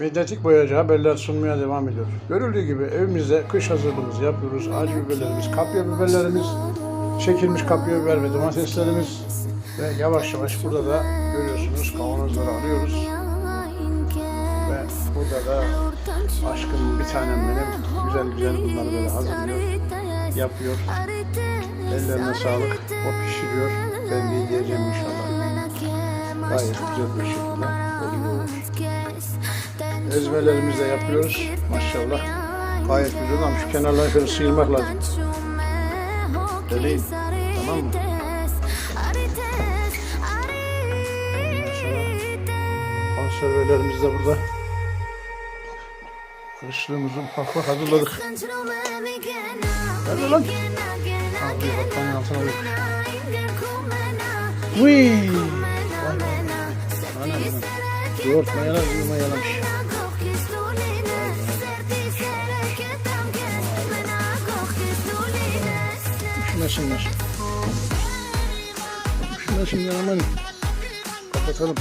medyatik boyacı haberler sunmaya devam ediyor. Görüldüğü gibi evimizde kış hazırlığımızı yapıyoruz. Acı biberlerimiz, kapya biberlerimiz, çekilmiş kapya biber ve domateslerimiz ve yavaş yavaş burada da görüyorsunuz kavanozları alıyoruz. Ve burada da aşkım bir tanem benim güzel güzel bunları böyle hazırlıyor, yapıyor. Ellerine sağlık. O pişiriyor. Ben de yiyeceğim inşallah. Gayet güzel bir şekilde oluyor. Ezmelerimizi de yapıyoruz. Maşallah. Gayet güzel ama şu kenarları şöyle sıyırmak lazım. Deleyim. Tamam mı? Konservelerimiz de burada. Kışlığımızı ufak hazırladık. Hadi lan. Ha, bir bakanın altına. Vay vay. Ana ana. Yoğurt mayalar gibi mayalamış. Üşümesinler. Üşümesinler aman. Kapatalım.